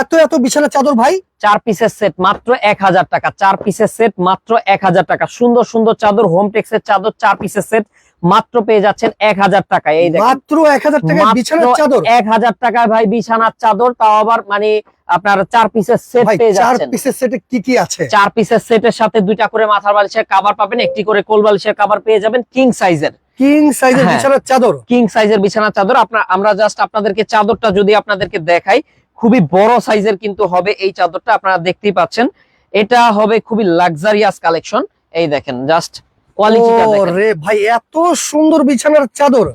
এত এত বিছানা চাদর ভাই? চার পিসের সেট মাত্র এক হাজার টাকা চার পিসের সেট মাত্র এক হাজার টাকা। সুন্দর সুন্দর চাদর হোম টেক্সের চাদর চার পিসের সেট মাত্র পেয়ে যাচ্ছেন এক হাজার টাকা। এই মাত্র এক হাজার টাকায় বিছানার চাদর? এক হাজার টাকায় ভাই বিছানার চাদর তাও আবার মানে আপনার চার পিসের সেট পেয়ে চার যাচ্ছেন। পিসের সেটে কি কি আছে? চার পিসের সেটের সাথে দুইটা করে মাথার বালিশের কাভার পাবেন একটি করে কোল বালিশের কাভার পেয়ে যাবেন কিং সাইজের কিং সাইজের হ্যাঁ। বিছানার চাদর। কিং সাইজের বিছানার চাদর। আপনার আমরা জাস্ট আপনাদেরকে চাদরটা যদি আপনাদেরকে দেখাই খুবই বড় সাইজের কিন্তু হবে এই চাদরটা আপনারা দেখতেই পাচ্ছেন। এটা হবে খুবই লাক্সারিয়াস কালেকশন এই দেখেন জাস্ট কোয়ালিটিটা দেখেন। রে ভাই এত সুন্দর বিছানার চাদর।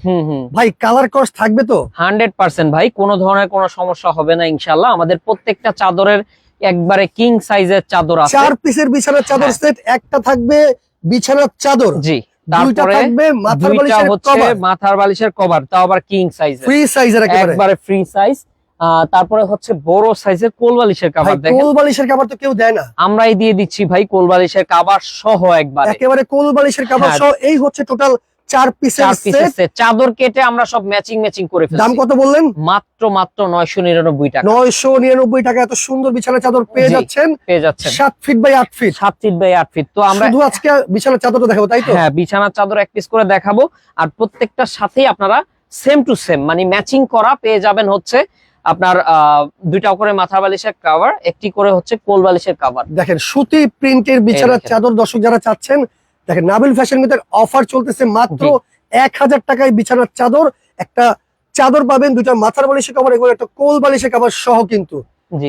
ভাই কালার কস থাকবে তো? হান্ড্রেড পার্সেন্ট ভাই কোনো ধরনের কোনো সমস্যা হবে না ইনশাল্লাহ আমাদের প্রত্যেকটা চাদরের একবারে কিং সাইজের চাদর আছে। চার পিসের বিছানার চাদর হ্যাঁ। সেট একটা থাকবে বিছানার চাদর। জি। তারপরে দুইটা হচ্ছে কভার মাথার বালিশের কভার তাও আবার কিং সাইজের ফ্রি সাইজের একেবারে। একবারে ফ্রি সাইজ তারপরে হচ্ছে বড় সাইজের কোল বালিশের কাবার কাভার দেখেন। কোল বালিশের কাভার তো কেউ দেয় না। আমরাই দিয়ে দিচ্ছি ভাই কোল বালিশের কাভার সহ একবার। একেবারে কোল বালিশের কাভার হ্যাঁ। সহ এই হচ্ছে টোটাল চার পিসের সেট চাদর কেটে আমরা সব ম্যাচিং ম্যাচিং করে দাম কত বললেন? মাত্র মাত্র টাকা। টাকা। এত সুন্দর বিছানার চাদর পেয়ে যাচ্ছেন। পেয়ে যাচ্ছেন। Feet by feet feet by feet তো আমরা শুধু আজকে চাদরটা দেখাবো তাই তো? হ্যাঁ বিছানার চাদর এক পিস করে দেখাবো। আর প্রত্যেকটার সাথেই আপনারা সেম টু সেম মানে ম্যাচিং করা পেয়ে যাবেন হচ্ছে আপনার আহ, দুইটা করে মাথার বালিশের কাভার একটি করে হচ্ছে কোল বালিশের কাভার দেখেন সুতি প্রিন্টের বিছানার চাদর দর্শক যারা চাচ্ছেন দেখেন নাবিল ফ্যাশন মিটার অফার চলতেছে মাত্র এক হাজার টাকায় বিছানার চাদর একটা চাদর পাবেন দুইটা মাথার বালিশে কাভার এগুলো একটা কোল বালিশে কাভার সহ কিন্তু।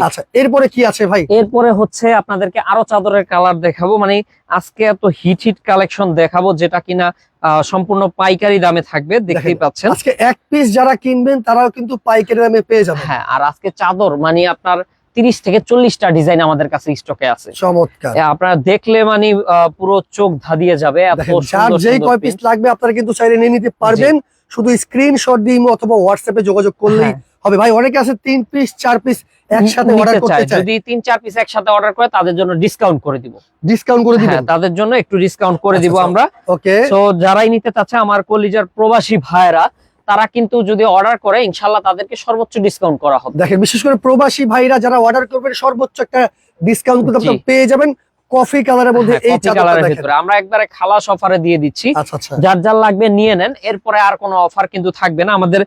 আচ্ছা এরপরে কি আছে ভাই? এরপরে হচ্ছে আপনাদেরকে আরও চাদরের কালার দেখাবো মানে আজকে এত হিট হিট কালেকশন দেখাবো যেটা কিনা আহ, সম্পূর্ণ পাইকারি দামে থাকবে দেখতেই পাচ্ছেন। আজকে এক পিস যারা কিনবেন তারাও কিন্তু পাইকারি দামে পেয়ে যাবেন। হ্যাঁ আর আজকে চাদর মানে আপনার তিরিশ থেকে চল্লিশটা ডিজাইন আমাদের কাছে স্টকে আছে। চমৎকার। আপনারা দেখলে মানে পুরো চোখ ধাঁধিয়ে যাবে যেই কয় পিস লাগবে আপনারা কিন্তু চাইলে নিয়ে নিতে পারবেন। শুধু স্ক্রিনশট দিয়ে অথবা হোয়াটসঅ্যাপে যোগাযোগ করলেই হ্যাঁ। হবে। ভাই অনেকে আছে তিন পিস চার পিস একসাথে অর্ডার করতে চায়। চায়। যদি তিন চার পিস একসাথে অর্ডার করে তাদের জন্য ডিসকাউন্ট করে দিব। ডিসকাউন্ট করে হ্যাঁ তাদের জন্য একটু ডিসকাউন্ট করে আচ্ছা, দিব আচ্ছা। আমরা। ওকে তো যারাই নিতে চাচ্ছে আমার কলিজার প্রবাসী ভাইরা তারা কিন্তু যদি অর্ডার করে ইনশাল্লাহ তাদেরকে সর্বোচ্চ ডিসকাউন্ট করা হবে। দেখেন বিশেষ করে প্রবাসী ভাইরা যারা অর্ডার করবেন সর্বোচ্চ একটা ডিসকাউন্ট কিন্তু পেয়ে যাবেন কফি কালারের মধ্যে হ্যাঁ, এই কালারের ভিতরে। আমরা একবারে খালাস অফারে দিয়ে দিচ্ছি। আচ্ছা আচ্ছা। যার যার লাগবে নিয়ে নেন। এরপরে আর কোনো অফার কিন্তু থাকবে না। আমাদের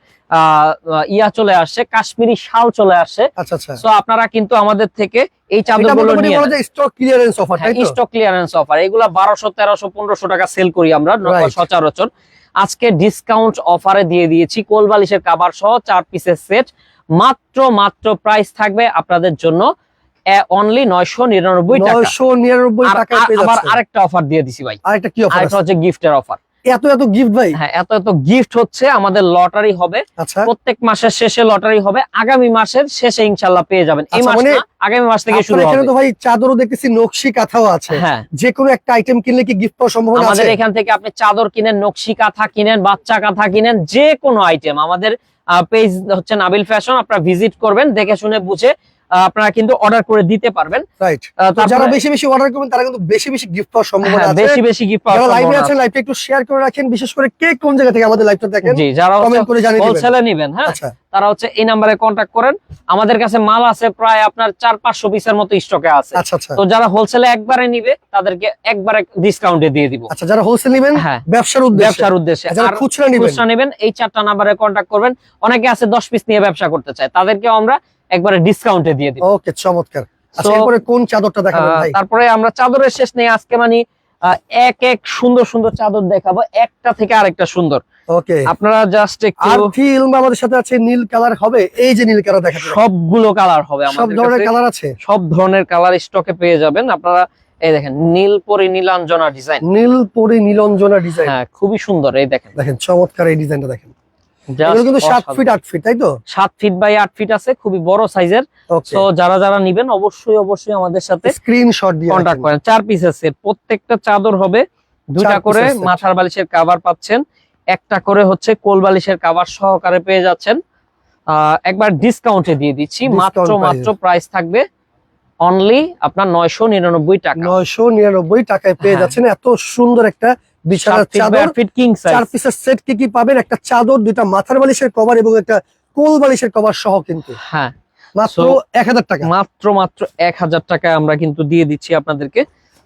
ইয়া চলে আসছে কাশ্মীরি শাল চলে আসছে। আচ্ছা আচ্ছা। তো আপনারা কিন্তু আমাদের থেকে এই চাদরগুলো নিয়ে stock clearance offer stock clearance offer এগুলা বারোশো তেরোশো পনেরোশো টাকা সেল করি আমরা সচরাচর। আজকে ডিসকাউন্ট অফারে দিয়ে দিয়েছি। কোল বালিশের কাবার সহ চার পিসের সেট মাত্র মাত্র প্রাইস থাকবে আপনাদের জন্য অনলি নয়শো নিরানব্বই টাকা। আবার আরেকটা অফার দিয়ে দিছি ভাই। আরেকটা কি অফার হচ্ছে গিফটের অফার এত এত গিফট ভাই? হ্যাঁ এত এত গিফট হচ্ছে আমাদের লটারি হবে। আচ্ছা। প্রত্যেক মাসের শেষে লটারি হবে। আগামী মাসের শেষে ইনশাল্লাহ পেয়ে যাবেন। এই আচ্ছা, মাস মানে আগামী মাস থেকে শুরু এখানে তো ভাই চাদরও দেখতেছি নকশি কাঁথাও আছে। হ্যাঁ। যে কোনো একটা আইটেম কিনলে কি গিফট পাওয়ার সম্ভাবনা আছে? আমাদের এখান থেকে আপনি চাদর কিনেন নকশি কাঁথা কিনেন বাচ্চা কাঁথা কিনেন যে কোনো আইটেম আমাদের পেজ হচ্ছে নাবিল ফ্যাশন আপনারা ভিজিট করবেন দেখে শুনে বুঝে আপনারা কিন্তু অর্ডার করে দিতে পারবেন। রাইট যারা বেশি বেশি অর্ডার করবেন তারা কিন্তু বেশি বেশি গিফট পাওয়ার সম্ভাবনা হ্যাঁ, আছে। বেশি বেশি গিফট পাওয়ার যারা লাইভে আছেন আছে। লাইভটা একটু শেয়ার করে রাখেন বিশেষ করে কে কোন জায়গা থেকে আমাদের লাইভটা দেখেন জি যারা কমেন্ট করে জানিয়ে দিবেন। হোলসেলে নিবেন হ্যাঁ? আচ্ছা। তারা হচ্ছে এই নাম্বারে কন্ট্যাক্ট করেন। আমাদের কাছে মাল আছে প্রায় আপনার চার পাঁচশো পিসের মতো স্টকে আছে। আচ্ছা আচ্ছা। তো যারা হোলসেলে একবারে নিবে তাদেরকে একবারে ডিসকাউন্টে দিয়ে দিব। আচ্ছা যারা হোলসেল নেবেন হ্যাঁ। ব্যবসার উদ্দেশ্যে। ব্যবসার উদ্দেশ্যে। আর যারা খুচরা নেবেন। খুচরা নেবেন এই চারটা নাম্বারে কন্ট্যাক্ট করবেন। অনেকে আছে দশ পিস নিয়ে ব্যবসা করতে চায়। তাদেরকে আমরা একবারে ডিসকাউন্টে দিয়ে দিব। ওকে চমৎকার। আচ্ছা এরপরে কোন চাদরটা দেখাবেন আহ, ভাই? তারপরে আমরা চাদরের শেষ নেই আজকে মানে এক এক সুন্দর সুন্দর চাদর দেখাবো একটা থেকে আরেকটা সুন্দর। ওকে আপনারা জাস্ট একটু আর ফিল্ম আমাদের সাথে আছে নীল কালার হবে এই যে নীল কালার দেখাচ্ছেন সবগুলো কালার হবে সব ধরনের কালার আছে? সব ধরনের কালার স্টকে পেয়ে যাবেন। আপনারা এই দেখেন নীল পরি নীলাঞ্জনা ডিজাইন নীল পরি নীলঞ্জনা ডিজাইন হ্যাঁ খুবই সুন্দর এই দেখেন। দেখেন চমৎকার এই ডিজাইনটা দেখেন। কিন্তু ফিট আট ফিট তাই তো? সাত ফিট বাই আট ফিট আছে খুবই বড় সাইজের তো যারা যারা নিবেন অবশ্যই অবশ্যই আমাদের সাথে স্ক্রিনশট দিয়ে কন্ট্যাক্ট করেন। চার সেট প্রত্যেকটা চাদর হবে। দুটা করে। মাথার বালিশের কাভার পাচ্ছেন। একটা করে হচ্ছে কোল বালিশের কাভার সহকারে পেয়ে যাচ্ছেন। একবার ডিসকাউন্টে দিয়ে দিচ্ছি। মাত্র মাত্র প্রাইস থাকবে অনলি আপনার নয়শো নিরানব্বই টাকা। নয়শো নিরানব্বই টাকায় পেয়ে হ্যাঁ। যাচ্ছেন। এত সুন্দর একটা বিছানার চাদর চার পিসের সেট কি কি পাবেন? একটা চাদর দুইটা মাথার বালিশের কভার এবং একটা কোল বালিশের কভার সহ কিন্তু। হ্যাঁ। মাত্র এক হাজার টাকা। মাত্র মাত্র এক হাজার টাকায় আমরা কিন্তু দিয়ে দিচ্ছি আপনাদেরকে।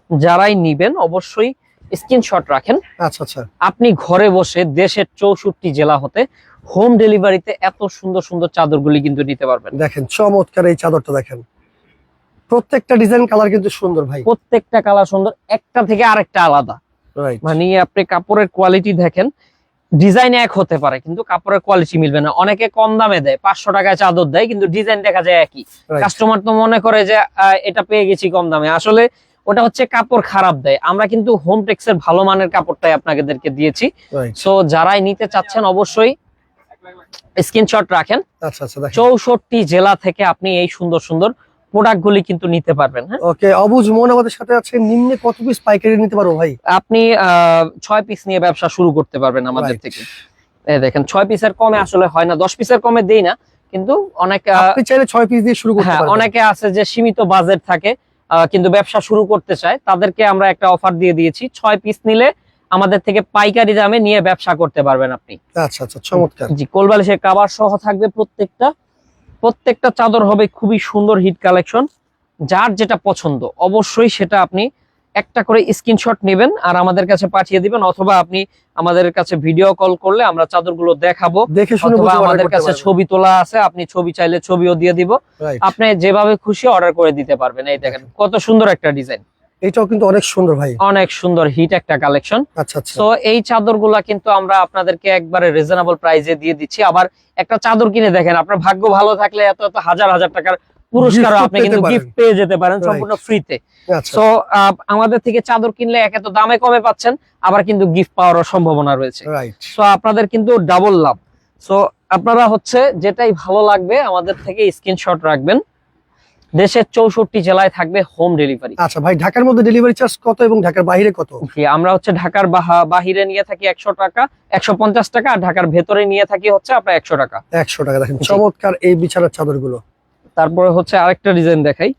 যারাই নিবেন অবশ্যই স্ক্রিনশট রাখেন। আচ্ছা আচ্ছা। আপনি ঘরে বসে দেশের চৌষট্টি জেলা হতে হোম ডেলিভারিতে এত সুন্দর সুন্দর চাদরগুলি কিন্তু নিতে পারবেন। দেখেন চমৎকার এই চাদরটা দেখেন। প্রত্যেকটা ডিজাইন কালার কিন্তু সুন্দর ভাই। প্রত্যেকটা কালার সুন্দর একটা থেকে আরেকটা আলাদা। মানে আপনি কাপড়ের কোয়ালিটি দেখেন ডিজাইন এক হতে পারে কিন্তু কাপড়ের কোয়ালিটি মিলবে না। অনেকে কম দামে দেয় পাঁচশো টাকায় চাদর দেয় কিন্তু ডিজাইন দেখা যায় একই। কাস্টমার তো মনে করে যে এটা পেয়ে গেছি কম দামে। আসলে ওটা হচ্ছে কাপড় খারাপ দেয়। আমরা কিন্তু হোম টেক্সের ভালো মানের কাপড়টাই আপনাদেরকে দিয়েছি। সো যারাই নিতে চাচ্ছেন অবশ্যই স্ক্রিনশট রাখেন। আচ্ছা আচ্ছা চৌষট্টি জেলা থেকে আপনি এই সুন্দর সুন্দর প্রোডাক্ট গুলি কিন্তু নিতে পারবেন হ্যাঁ? ওকে অবুজ মন আমাদের সাথে আছে নিম্নে কত পিস পাইকারি নিতে পারব ভাই? আপনি ছয় পিস নিয়ে ব্যবসা শুরু করতে পারবেন আমাদের থেকে। দেখেন ছয় পিসের কমে আসলে হয় না দশ পিসের কমে দেই না কিন্তু অনেক আপনি চাইলে ছয় পিস দিয়ে শুরু করতে হ্যাঁ পারবেন। অনেকে আছে যে সীমিত বাজেট থাকে কিন্তু ব্যবসা শুরু করতে চায় তাদেরকে আমরা একটা অফার দিয়ে দিয়েছি ছয় পিস নিলে আমাদের থেকে পাইকারি দামে নিয়ে ব্যবসা করতে পারবেন আপনি। আচ্ছা আচ্ছা চমৎকার। জি কোলবালিশের কাবার সহ থাকবে প্রত্যেকটা প্রত্যেকটা চাদর হবে খুবই সুন্দর হিট কালেকশন। যার যেটা পছন্দ অবশ্যই সেটা আপনি একটা করে স্ক্রিনশট নেবেন আর আমাদের কাছে পাঠিয়ে দিবেন অথবা আপনি আমাদের কাছে ভিডিও কল করলে আমরা চাদরগুলো দেখাবো দেখে অথবা আমাদের কাছে। ছবি তোলা আছে আপনি ছবি চাইলে ছবিও দিয়ে দিব। আপনি যেভাবে খুশি অর্ডার করে দিতে পারবেন। এই দেখেন কত সুন্দর একটা ডিজাইন এটাও কিন্তু অনেক সুন্দর ভাই। অনেক সুন্দর হিট একটা কালেকশন আচ্ছা আচ্ছা। তো এই চাদরগুলা কিন্তু আমরা আপনাদেরকে একবারে রিজনেবল প্রাইসে দিয়ে দিচ্ছি। আবার একটা চাদর কিনে দেখেন আপনার ভাগ্য ভালো থাকলে এত এত হাজার হাজার টাকার পুরস্কার আপনি কিন্তু গিফট পেয়ে যেতে পারেন সম্পূর্ণ ফ্রিতে আচ্ছা। আমাদের থেকে চাদর কিনলে একে তো দামে কমে পাচ্ছেন আবার কিন্তু গিফট পাওয়ারও সম্ভাবনা রয়েছে। সো আপনাদের কিন্তু ডাবল লাভ সো আপনারা হচ্ছে যেটাই ভালো লাগবে আমাদের থেকে স্ক্রিনশট রাখবেন। দেশের চৌষট্টি জেলায় থাকবে হোম ডেলিভারি আচ্ছা ভাই ঢাকার মধ্যে ডেলিভারি চার্জ কত এবং ঢাকার বাইরে কত? আমরা হচ্ছে ঢাকার বাহা- বাহিরে নিয়ে থাকি একশো টাকা একশো পঞ্চাশ টাকা আর ঢাকার ভেতরে নিয়ে থাকি হচ্ছে আপনার একশো টাকা। একশো টাকা দেখেন চমৎকার এই বিছানার চাদরগুলো তারপরে হচ্ছে আরেকটা ডিজাইন দেখাই।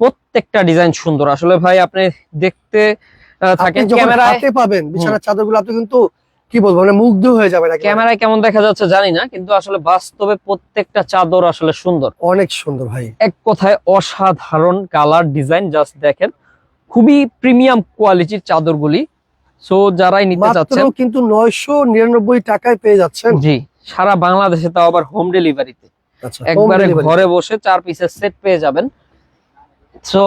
প্রত্যেকটা ডিজাইন সুন্দর। আসলে ভাই আপনি দেখতে থাকেন হাতে পাবেন বিছানার চাদরগুলো আপনি কিন্তু কি বলব মানে মুগ্ধ হয়ে যাবে না ক্যামেরায় কেমন দেখা যাচ্ছে জানি না কিন্তু আসলে বাস্তবে প্রত্যেকটা চাদর আসলে সুন্দর। অনেক সুন্দর ভাই। এক কথায় অসাধারণ কালার ডিজাইন জাস্ট দেখেন। খুবই প্রিমিয়াম কোয়ালিটির চাদরগুলি। সো যারাই নিতে চাচ্ছেন কিন্তু নয়শো নিরানব্বই টাকায় পেয়ে যাচ্ছেন। জি সারা বাংলাদেশে তাও আবার হোম ডেলিভারিতে আচ্ছা একবারে ঘরে বসে চার পিসের সেট পেয়ে যাবেন। সো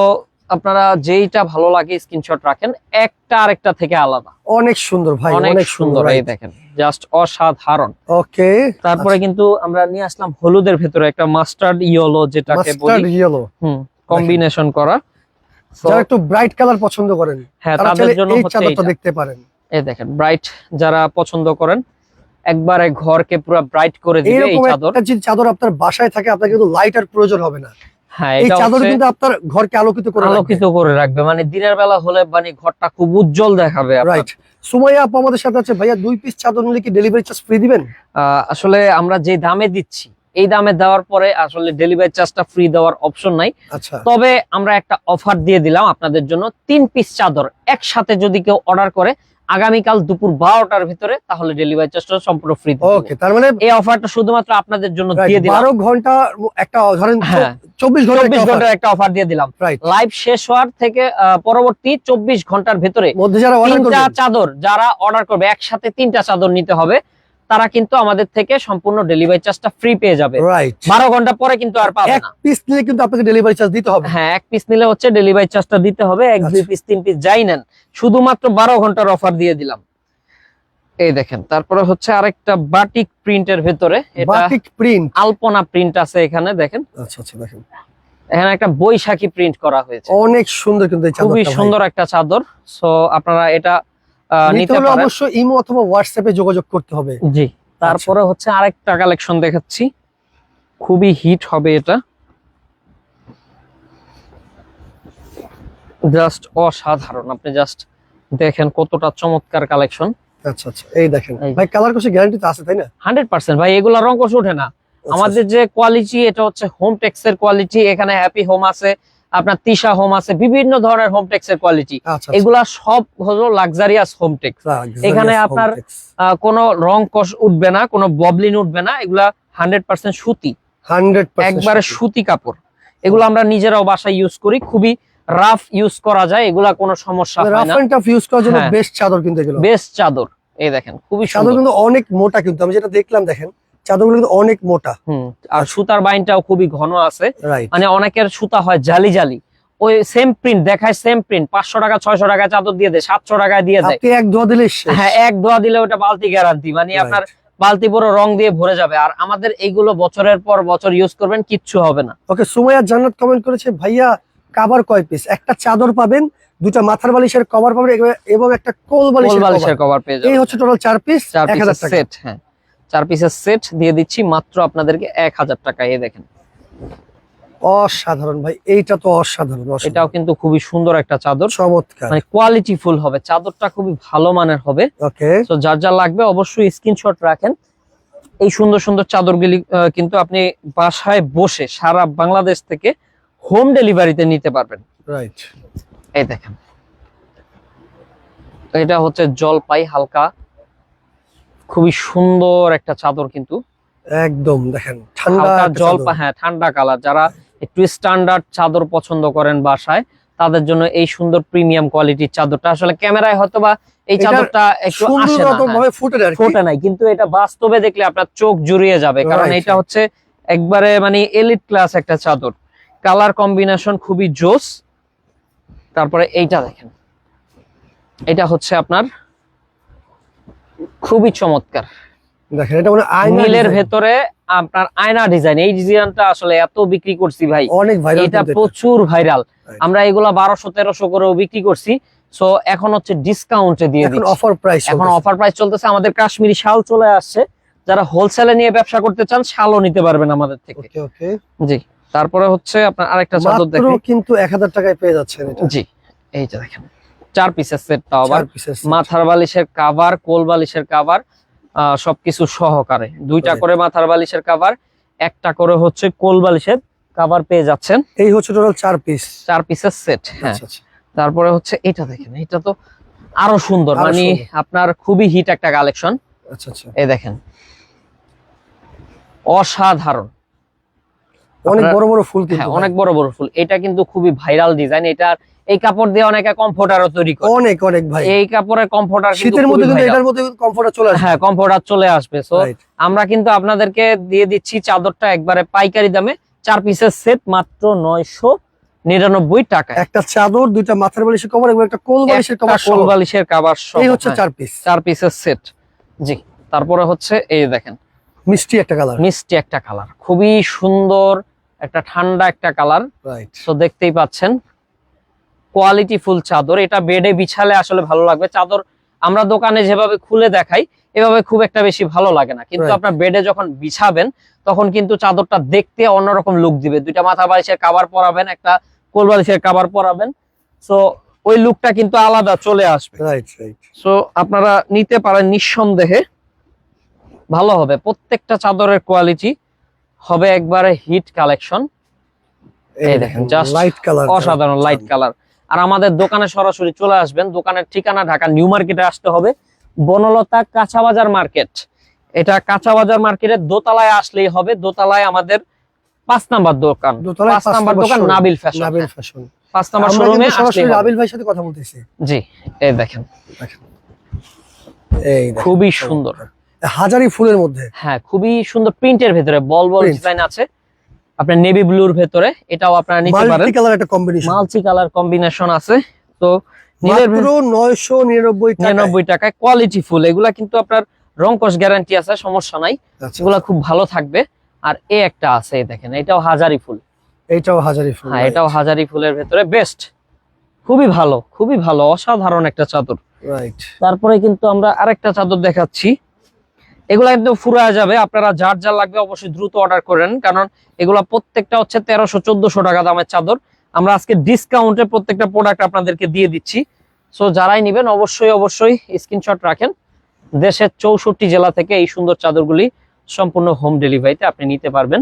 আপনারা যেইটা ভালো লাগে স্ক্রিনশট রাখেন একটা আরেকটা থেকে আলাদা। অনেক সুন্দর ভাই অনেক সুন্দর এই দেখেন জাস্ট অসাধারণ। ওকে তারপরে কিন্তু আমরা নিয়ে আসলাম হলুদের ভেতরে একটা মাস্টার্ড ইয়েলো যেটাকে মাস্টার্ড বলি ইয়েলো হুম কম্বিনেশন করা। যারা একটু ব্রাইট কালার পছন্দ করেন হ্যাঁ তাদের জন্য এই হচ্ছে চাদরটা দেখতে পারেন। এই দেখেন ব্রাইট যারা পছন্দ করেন একবারে ঘরকে পুরো ব্রাইট করে দিবে এই চাদর। একটা যদি চাদর আপনার বাসায় থাকে আপনার কিন্তু লাইট আর প্রয়োজন হবে না। এই এটা চাদর কিন্তু আপনার ঘরকে আলোকিত করে আলোকিত করে রাখবে। মানে দিনের বেলা হলে মানে ঘরটা খুব উজ্জ্বল দেখাবে আপনার। রাইট সুমাইয়া আপু আমাদের সাথে আছে। ভাইয়া দুই পিস চাদর নিলে কি ডেলিভারি চার্জ ফ্রি দিবেন? আসলে আমরা যে দামে দিচ্ছি এই দামে দেওয়ার পরে আসলে ডেলিভারি চার্জটা ফ্রি দেওয়ার অপশন নাই। আচ্ছা। তবে আমরা একটা অফার দিয়ে দিলাম আপনাদের জন্য। তিন পিস চাদর একসাথে যদি কেউ অর্ডার করে আগামীকাল দুপুর বারোটার ভিতরে তাহলে ডেলিভারি চার্জটা সম্পূর্ণ ফ্রি ওকে তার মানে এই অফারটা শুধুমাত্র আপনাদের জন্য দিয়ে দিলাম। বারো ঘণ্টা একটা ধরেন হ্যাঁ। চব্বিশ চব্বিশ ঘণ্টা ঘণ্টার একটা অফার দিয়ে দিলাম। লাইভ শেষ হওয়ার থেকে পরবর্তী চব্বিশ ঘণ্টার ভেতরে তিনটা চাদর যারা অর্ডার করবে একসাথে তিনটা চাদর নিতে হবে। তারা কিন্তু আমাদের থেকে সম্পূর্ণ ডেলিভারি চার্জটা ফ্রি পেয়ে যাবে। বারো ঘণ্টা পরে কিন্তু আর পাবে না। পিস নিলে কিন্তু আপনাকে ডেলিভারি চার্জ দিতে হবে। হ্যাঁ এক পিস নিলে হচ্ছে ডেলিভারি চার্জটা দিতে হবে। এক দুই আচ্ছা। পিস তিন পিস যাই নেন। শুধুমাত্র বারো ঘণ্টার অফার দিয়ে দিলাম। এই দেখেন তারপরে হচ্ছে আরেকটা বাটিক প্রিন্টের ভেতরে। বাটিক প্রিন্ট আলপনা প্রিন্ট আছে এখানে দেখেন। আচ্ছা আচ্ছা দেখেন। এখানে একটা বৈশাখী প্রিন্ট করা হয়েছে। অনেক সুন্দর কিন্তু খুবই সুন্দর একটা চাদর। সো আপনারা এটা নিতে নিতে হলে অবশ্যই ইমো অথবা হোয়াটসঅ্যাপে যোগাযোগ করতে হবে। জি তারপরে হচ্ছে আরেকটা কালেকশন দেখাচ্ছি। খুবই হিট হবে এটা। জাস্ট অসাধারণ। আপনি জাস্ট দেখেন কতটা চমৎকার কালেকশন আচ্ছা আচ্ছা এই দেখেন। ভাই কালার গ্যারান্টি তো আছে তাই না? Hundred percent. ভাই এগুলা রং ওঠে না। আচ্ছা, আমাদের যে কোয়ালিটি এটা হচ্ছে হোম টেক্সের কোয়ালিটি এখানে হ্যাপি হোম আছে। আপনার তিশা হোম আছে বিভিন্ন ধরনের হোম টেক্সের কোয়ালিটি আচ্ছা আচ্ছা। এগুলা সব হলো লাক্সারিয়াস হোম টেক্স এখানে আপনার-। কোনো রং কষ উঠবে না কোনো ববলিন উঠবে না এগুলা হান্ড্রেড পার্সেন্ট সুতি। হান্ড্রেড একবারে সুতি। কাপড়। এগুলো আমরা নিজেরাও বাসায় ইউজ করি খুবই রাফ ইউজ করা যায় এগুলা কোনো সমস্যা হয় রাফ এন্ড টাফ ইউজ করার জন্য হ্যাঁ। বেস্ট চাদর কিন্তু এগুলো। বেস্ট চাদর এই দেখেন খুবই চাদর কিন্তু অনেক মোটা কিন্তু আমি যেটা দেখলাম দেখেন চাদরগুলো কিন্তু অনেক মোটা। হুম আর সুতার বাইনটাও খুবই ঘন আছে। মানে অনেকের সুতা হয় জালি জালি। ওই সেম প্রিন্ট দেখায় সেম প্রিন্ট পাঁচশো টাকা ছয়শো টাকা চাদর দিয়ে দেয় সাতশো টাকায় দিয়ে দেয়। এক ধোয়া দিলে হ্যাঁ এক দোয়া দিলে ওটা বালতি গ্যারান্টি মানে. আপনার বালতি পুরো রং দিয়ে ভরে যাবে। আর আমাদের এইগুলো বছরের পর বছর ইউজ করবেন কিচ্ছু হবে না। ওকে সুমাইয়া জান্নাত কমেন্ট করেছে ভাইয়া কাবার কয় পিস একটা চাদর পাবেন দুটা মাথার বালিশের কভার পাবেন এবং- একটা কোল বালিশের কভার পেয়ে এই হচ্ছে টোটাল চার পিস এক হাজার সেট হ্যাঁ। চার পিসের সেট দিয়ে দিচ্ছি মাত্র আপনাদেরকে এক হাজার টাকা এই দেখেন। অসাধারণ ভাই এইটা তো অসাধারণ। এটাও কিন্তু খুবই সুন্দর একটা চাদর। চমৎকার। মানে কোয়ালিটি ফুল হবে চাদরটা খুবই ভালো মানের হবে। ওকে। তো যার যা লাগবে অবশ্যই স্ক্রিনশট রাখেন। এই সুন্দর সুন্দর চাদরগুলি কিন্তু আপনি বাসায় বসে সারা বাংলাদেশ থেকে হোম ডেলিভারিতে নিতে পারবেন। রাইট এই দেখেন। এটা হচ্ছে জলপাই হালকা খুবই সুন্দর একটা চাদর কিন্তু। একদম দেখেন ঠান্ডা চাদর। হ্যাঁ ঠান্ডা কালার। যারা একটু স্ট্যান্ডার্ড চাদর পছন্দ করেন বাসায় তাদের জন্য এই সুন্দর প্রিমিয়াম কোয়ালিটির চাদরটা আসলে ক্যামেরায় হয়তো বা এই চাদরটা একটু আসে না রকম হ্যাঁ। ফোটে নাই কিন্তু এটা বাস্তবে দেখলে আপনার চোখ জুড়িয়ে যাবে কারণ এটা হচ্ছে একবারে মানে এলিট ক্লাস একটা চাদর। কালার কম্বিনেশন খুবই জোস। তারপরে এইটা দেখেন। এটা হচ্ছে আপনার খুবই চমৎকার। দেখেন এটা মানে আয়না নীলের ভেতরে আপনার আয়না ডিজাইন এই ডিজাইনটা আসলে এত বিক্রি করছি ভাই। অনেক ভাইরাল এটা প্রচুর ভাইরাল আমরা এগুলা করেও বিক্রি করছি। সো এখন হচ্ছে ডিসকাউন্টে দিয়ে এখন অফার প্রাইস এখন অফার প্রাইস চলতেছে। আমাদের কাশ্মীরি শাল চলে আসছে। যারা হোলসেলে নিয়ে ব্যবসা করতে চান শালও নিতে পারবেন আমাদের থেকে। ওকে ওকে। জি। তারপরে হচ্ছে আপনার আরেকটা চাদর দেখেন কিন্তু এক হাজার টাকায় পেয়ে যাচ্ছেন এটা। জি। এইটা দেখেন। চার পিসের সেট তাও আবার মাথার বালিশের কাভার কোল বালিশের কাভার সবকিছু সহকারে। দুইটা করে মাথার বালিশের কাভার একটা করে হচ্ছে কোল বালিশের কাভার পেয়ে যাচ্ছেন। এই হচ্ছে টোটাল চার পিস চার পিসের সেট হ্যাঁ। আচ্ছা। আচ্ছা তারপরে হচ্ছে এটা দেখেন এটা তো আরও সুন্দর মানে আপনার খুবই হিট একটা কালেকশন আচ্ছা আচ্ছা। এই দেখেন। অসাধারণ। অনেক বড় বড় ফুল কিন্তু হ্যাঁ অনেক বড় বড় ফুল। এটা কিন্তু খুবই ভাইরাল ডিজাইন এটা এই কাপড় দিয়ে অনেকে কমফোর্টারও তৈরি করে। অনেক অনেক ভাই। এই কাপড়ের কমফোর্টার শীতের মধ্যে কিন্তু এটার মধ্যে কমফোর্ট চলে আসবে। হ্যাঁ কমফোর্টার চলে আসবে। সো আমরা কিন্তু আপনাদেরকে দিয়ে দিচ্ছি চাদরটা একবারে পাইকারি দামে। চার পিসের সেট মাত্র নয়শো নিরানব্বই টাকা একটা চাদর দুইটা মাথার বালিশের কভার এবং একটা কোল বালিশের কভার কোল বালিশের কাবার এই হচ্ছে চার পিস চার পিসের সেট জি তারপরে হচ্ছে এই দেখেন। মিষ্টি একটা কালার মিষ্টি একটা কালার খুবই সুন্দর একটা ঠান্ডা একটা কালার। তো দেখতেই পাচ্ছেন। কোয়ালিটি ফুল চাদর। এটা বেডে বিছালে আসলে ভালো লাগবে। চাদর আমরা দোকানে যেভাবে খুলে দেখাই এভাবে খুব একটা বেশি ভালো লাগে না। কিন্তু আপনার বেডে যখন বিছাবেন তখন কিন্তু চাদরটা দেখতে অন্যরকম লুক দিবে। দুইটা মাথা বালিশের কাবার পরাবেন একটা কোল বালিশের কাবার পরাবেন। সো ওই লুকটা কিন্তু আলাদা চলে আসবে। সো আপনারা নিতে পারেন নিঃসন্দেহে। ভালো হবে। প্রত্যেকটা চাদরের কোয়ালিটি হবে একবারে হিট কালেকশন। এই দেখেন, just লাইট কালার অসাধারণ লাইট কালার আর আমাদের দোকানে সরাসরি চলে আসবেন। দোকানের ঠিকানা ঢাকা নিউ মার্কেটে আসতে হবে। বনলতা কাঁচা বাজার মার্কেট। এটা কাঁচা বাজার মার্কেটের দোতলায় আসলেই হবে। দোতলায় আমাদের পাঁচ নাম্বার দোকান। পাঁচ নাম্বার দোকান নাবিল ফ্যাশন নাবিল ফ্যাশন পাঁচ নাম্বার শোরুমে সরাসরি নাবিল ভাইয়ের সাথে কথা বলতেছি। জি এই দেখেন। এই দেখেন। খুবই সুন্দর। হাজারি ফুলের মধ্যে। হ্যাঁ খুবই সুন্দর প্রিন্টের ভেতরে বল বল ডিজাইন আছে। আপনার নেভি ব্লুর ভেতরে এটাও আপনারা নিতে পারেন। মাল্টি কালার একটা কম্বিনেশন মাল্টি কালার কম্বিনেশন আছে। তো নীলের মাত্র নয়শো নিরানব্বই টাকা নিরানব্বই টাকায় কোয়ালিটি ফুল। এগুলা কিন্তু আপনার রংকশ গ্যারান্টি আছে সমস্যা নাই। আচ্ছা। এগুলা খুব ভালো থাকবে। আর এ একটা আছে দেখেন এটাও হাজারি ফুল। এটাও হাজারি ফুল হ্যাঁ এটাও হাজারি ফুলের ভেতরে। বেস্ট খুবই ভালো খুবই ভালো অসাধারণ একটা চাদর। রাইট তারপরে কিন্তু আমরা আরেকটা চাদর দেখাচ্ছি। এগুলা একদম ফুরা যাবে। আপনারা যার যার লাগবে অবশ্যই দ্রুত অর্ডার করেন কারণ এগুলা প্রত্যেকটা হচ্ছে তেরোশো চোদ্দশো টাকা দামের চাদর। আমরা আজকে ডিসকাউন্টে প্রত্যেকটা প্রোডাক্ট আপনাদেরকে দিয়ে দিচ্ছি। সো যারাই নেবেন অবশ্যই অবশ্যই স্ক্রিনশট রাখেন। দেশের চৌষট্টি জেলা থেকে এই সুন্দর চাদরগুলি সম্পূর্ণ হোম ডেলিভারিতে আপনি নিতে পারবেন।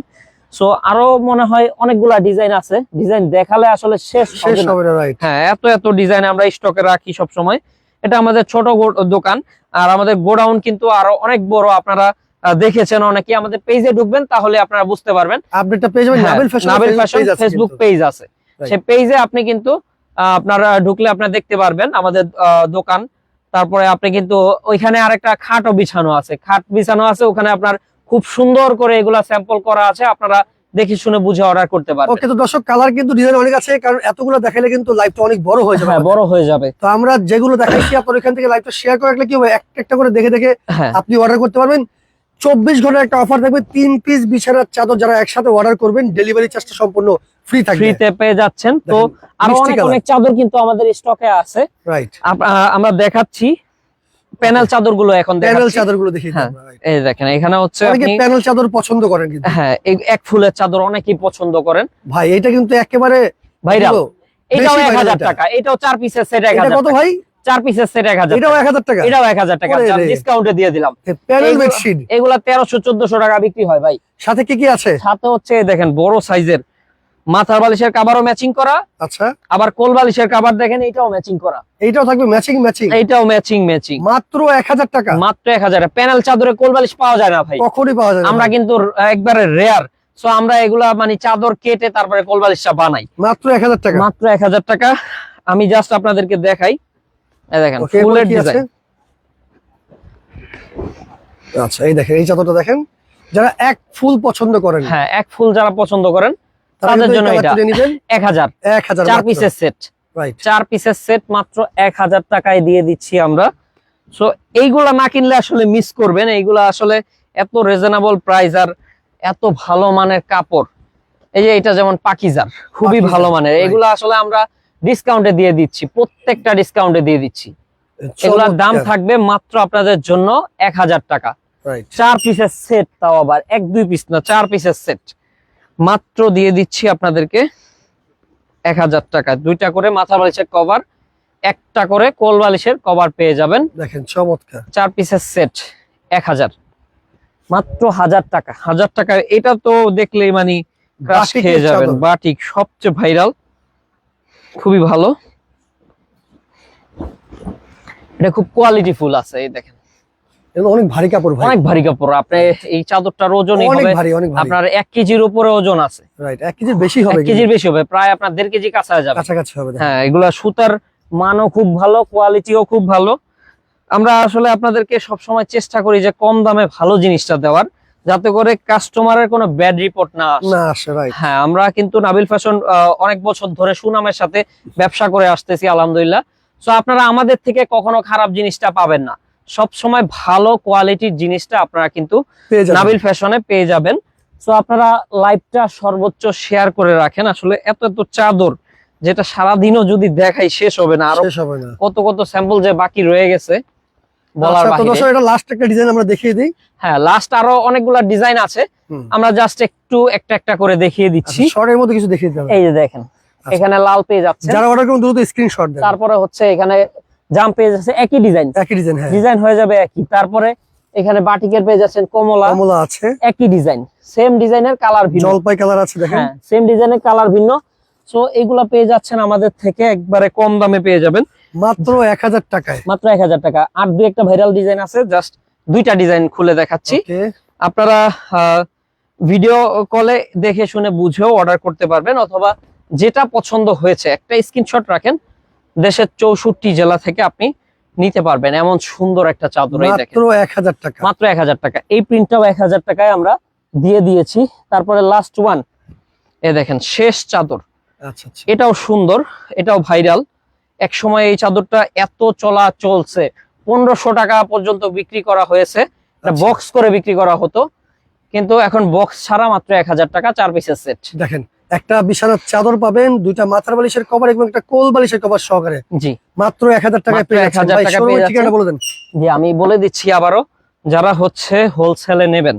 সো আরও মনে হয় অনেকগুলা ডিজাইন আছে। ডিজাইন দেখালে আসলে শেষ হ্যাঁ এত এত ডিজাইন আমরা স্টকে রাখি সব সময় এটা আমাদের ছোট দোকান আর আমাদের গোডাউন কিন্তু আরও অনেক বড়। আপনারা দেখেছেন অনেকে আমাদের পেজে ঢুকবেন তাহলে আপনারা বুঝতে পারবেন। আপডেটটা পেয়ে হ্যাঁ, Nabil fashion Nabil fashion Facebook page আছে Right. সেই পেজে আপনি কিন্তু আপনারা ঢুকলে আপনারা দেখতে পারবেন আমাদের দোকান। তারপরে আপনি কিন্তু ওইখানে আরেকটা খাটও বিছানো আছে। খাট বিছানো আছে ওখানে আপনার খুব সুন্দর করে এগুলা স্যাম্পল করা আছে। আপনারা দেখে শুনে বুঝে অর্ডার করতে পারবেন ওকে তো দর্শক কালার কিন্তু ডিজাইন অনেক আছে কারণ এতগুলো দেখাইলে কিন্তু লাইভটা অনেক বড় হয়ে যাবে। হ্যাঁ বড় হয়ে যাবে। তো আমরা যেগুলো দেখাইছি আপনার এখান থেকে লাইভটা শেয়ার করে রাখলে কি হবে? একটা একটা করে দেখে দেখে হ্যাঁ। আপনি অর্ডার করতে পারবেন। চব্বিশ ঘণ্টার একটা অফার থাকবে তিন পিস বিছানার চাদর যারা একসাথে অর্ডার করবেন ডেলিভারি চার্জটা সম্পূর্ণ ফ্রি থাকবে। ফ্রিতে পেয়ে যাচ্ছেন। তো আরও অনেক অনেক চাদর কিন্তু আমাদের স্টকে আছে। রাইট আমরা দেখাচ্ছি। প্যানেল চাদরগুলো এখন প্যানেল দেখাচ্ছি চাদরগুলো দেখিয়ে হ্যাঁ। এই দেখেন এখানে হচ্ছে আপনি প্যানেল চাদর পছন্দ করেন কিন্তু হ্যাঁ এক ফুলের চাদর অনেকেই পছন্দ করেন ভাই এটা কিন্তু একেবারে ভাইরাল এটাও বেশি এক viral হাজার এটা। টাকা এটাও চার পিসের সেট এক এটা হাজার কত টাকা। ভাই চার পিসের সেট এক হাজার এটাও টাকা। এক হাজার টাকা এটাও এক হাজার টাকা ওরে রে। ডিসকাউন্টে দিয়ে দিলাম প্যানেল বেডশিট এগুলা তেরোশো চোদ্দশো টাকা বিক্রি হয় ভাই সাথে কি কি আছে সাথে হচ্ছে দেখেন বড় সাইজের মাথার বালিশের কাবারও ম্যাচিং করা। আচ্ছা। আবার কোল বালিশের কাবার দেখেন এটাও ম্যাচিং করা। এইটাও থাকবে ম্যাচিং ম্যাচিং এইটাও ম্যাচিং ম্যাচিং মাত্র এক হাজার টাকা। মাত্র এক হাজার। প্যানেল চাদরে কোল বালিশ পাওয়া যায় না ভাই। কখনই পাওয়া যায় না। আমরা কিন্তু একবারে রেয়ার সো আমরা এগুলা মানে চাদর কেটে তারপরে কোল বালিশটা বানাই। মাত্র এক হাজার টাকা। মাত্র এক হাজার টাকা। আমি জাস্ট আপনাদেরকে দেখাই। এই দেখেন ফুলের? ডিজাইন আচ্ছা এই দেখেন এই চাদরটা দেখেন। যারা এক ফুল পছন্দ করেন। হ্যাঁ এক ফুল যারা পছন্দ করেন তাদের জন্য এটা। চার পিসের সেট। রাইট চার পিসের সেট মাত্র এক হাজার টাকায় দিয়ে দিচ্ছি আমরা। সো এইগুলা না কিনলে আসলে মিস করবেন। এইগুলা আসলে এত রিজনেবল প্রাইস আর এত ভালো মানের কাপড়। এই যে এটা যেমন পাকিজার খুবই ভালো মানের. এগুলা আসলে আমরা ডিসকাউন্টে দিয়ে দিচ্ছি। প্রত্যেকটা ডিসকাউন্টে দিয়ে দিচ্ছি। এগুলার দাম থাকবে মাত্র আপনাদের জন্য এক হাজার টাকা। চার পিসের সেট তাও আবার এক দুই পিস না চার পিসের সেট। মাত্র দিয়ে দিচ্ছি আপনাদেরকে এক হাজার টাকা। দুইটা করে মাথা বালিশের কভার একটা করে কোল বালিশের কভার পেয়ে যাবেন। দেখেন চমৎকার। চার পিসের সেট এক হাজার। মাত্র হাজার টাকা। হাজার টাকা এটা তো দেখলেই মানে বাটিকের খেয়ে যাবেন। বাটিক সবচেয়ে ভাইরাল খুবই ভালো। এটা খুব কোয়ালিটি ফুল আছে এই দেখেন। অনেক ভারী কাপড় ভাই। অনেক ভারী কাপড়। আপনি এই চাদরটার ওজনই অনেক ভারী অনেক ভারী। আপনার এক কেজির উপরে ওজন আছে। রাইট এক কেজির বেশি হবে এক কেজির বেশি হবে প্রায় আপনার দেড় কেজি কাঁচা যাবে। কাছাকাছি হবে হ্যাঁ এগুলা সুতার মানও খুব ভালো কোয়ালিটিও খুব ভালো। আমরা আসলে আপনাদেরকে সবসময় চেষ্টা করি যে কম দামে ভালো জিনিসটা দেওয়ার যাতে করে কাস্টমারের কোনো ব্যাড রিপোর্ট না আসে। হ্যাঁ আমরা কিন্তু নাবিল ফ্যাশন অনেক বছর ধরে সুনামের সাথে ব্যবসা করে আসতেছি আলহামদুলিল্লাহ। সো আপনারা আমাদের থেকে কখনো খারাপ জিনিসটা পাবেন না। সব সময় ভালো কোয়ালিটির জিনিসটা আপনারা কিন্তু নাবিল ফ্যাশনে পেয়ে যাবেন। সো আপনারা লাইভটা সর্বোচ্চ শেয়ার করে রাখেন। আসলে এত এত চাদর যেটা সারাদিনও যদি দেখাই শেষ হবে না। আরও কত কত স্যাম্পল যে বাকি রয়ে গেছে বলার আচ্ছা, তো এটা লাস্ট একটা ডিজাইন আমরা দেখিয়ে দিই। হ্যাঁ লাস্ট আরও অনেকগুলা ডিজাইন আছে। আমরা জাস্ট একটু একটা একটা করে দেখিয়ে দিচ্ছি। আচ্ছা, শর্টের মধ্যে কিছু দেখিয়ে হবে। এই যে দেখেন এখানে লাল পেয়ে যাচ্ছে যারা অর্ডার করুন দ্রুত স্ক্রিনশট দেন। তারপরে হচ্ছে এখানে জাম পেজ আছে একই ডিজাইন একই ডিজাইন হ্যাঁ। ডিজাইন হয়ে যাবে একই। তারপরে এখানে বাটিকের পেজ আছেন কমলা। কমলা আছে। একই ডিজাইন সেম ডিজাইনের কালার ভিন্ন। জলপাই কালার আছে দেখেন। হ্যাঁ সেম ডিজাইনের কালার ভিন্ন। সো এগুলা পেয়ে যাচ্ছেন আমাদের থেকে একবারে কম দামে পেয়ে যাবেন। মাত্র এক হাজার টাকায়। মাত্র এক হাজার টাকা। আর দুই একটা ভাইরাল ডিজাইন আছে জাস্ট দুইটা ডিজাইন খুলে দেখাচ্ছি। আপনারা ভিডিও কলে দেখে শুনে বুঝেও অর্ডার করতে পারবেন অথবা যেটা পছন্দ হয়েছে একটা স্ক্রিনশট রাখেন। দেশের চৌষট্টি জেলা থেকে আপনি নিতে পারবেন। এমন সুন্দর একটা চাদর মাত্র এক হাজার টাকা। মাত্র এক হাজার টাকা। এই প্রিন্টটাও এক হাজার টাকায় আমরা দিয়ে দিয়েছি। তারপরে লাস্ট ওয়ান এ দেখেন শেষ চাদর। আচ্ছা আচ্ছা। এটাও সুন্দর এটাও ভাইরাল এক সময় এই চাদরটা এত চলা চলছে। পনেরোশো টাকা পর্যন্ত বিক্রি করা হয়েছে। আচ্ছা। বক্স করে বিক্রি করা হতো। কিন্তু এখন বক্স ছাড়া মাত্র এক হাজার টাকা চার পিসের সেট দেখেন একটা বিছানার চাদর পাবেন দুইটা মাথার বালিশের কভার এবং একটা কোল বালিশের কভার সহকারে। জি। মাত্র এক হাজার টাকায় পেয়ে যাচ্ছেন। ভাই শোরুমের ঠিকানা বলে দেন। জি আমি বলে দিচ্ছি আবারও যারা হচ্ছে হোলসেলে নেবেন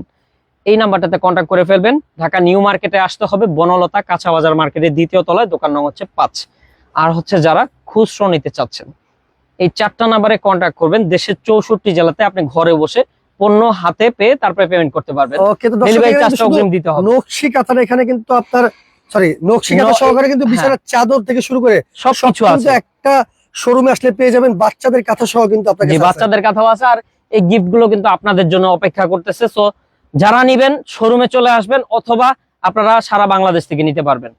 এই নাম্বারটাতে কন্ট্যাক্ট করে ফেলবেন। ঢাকা নিউ মার্কেটে আসতে হবে বনলতা কাঁচা বাজার মার্কেটের দ্বিতীয় তলায় দোকান নং হচ্ছে পাঁচ। আর হচ্ছে যারা খুচরো নিতে চাচ্ছেন এই চারটা নাম্বারে কন্ট্যাক্ট করবেন। দেশের চৌষট্টি জেলাতে আপনি ঘরে বসে পণ্য হাতে পেয়ে তারপরে পেমেন্ট করতে পারবেন। নকশি কাঁথার এখানে কিন্তু আপনার সরি নকশি সহকারে কিন্তু হ্যাঁ। বিছানার চাদর থেকে শুরু করে সব কিছু আছে একটা শোরুমে আসলে পেয়ে যাবেন বাচ্চাদের কাঁথা সহ কিন্তু। বাচ্চাদের কাঁথাও আছে আর এই গিফটগুলো কিন্তু আপনাদের জন্য অপেক্ষা করতেছে সো যারা নিবেন শোরুমে চলে আসবেন অথবা আপনারা সারা বাংলাদেশ থেকে নিতে পারবেন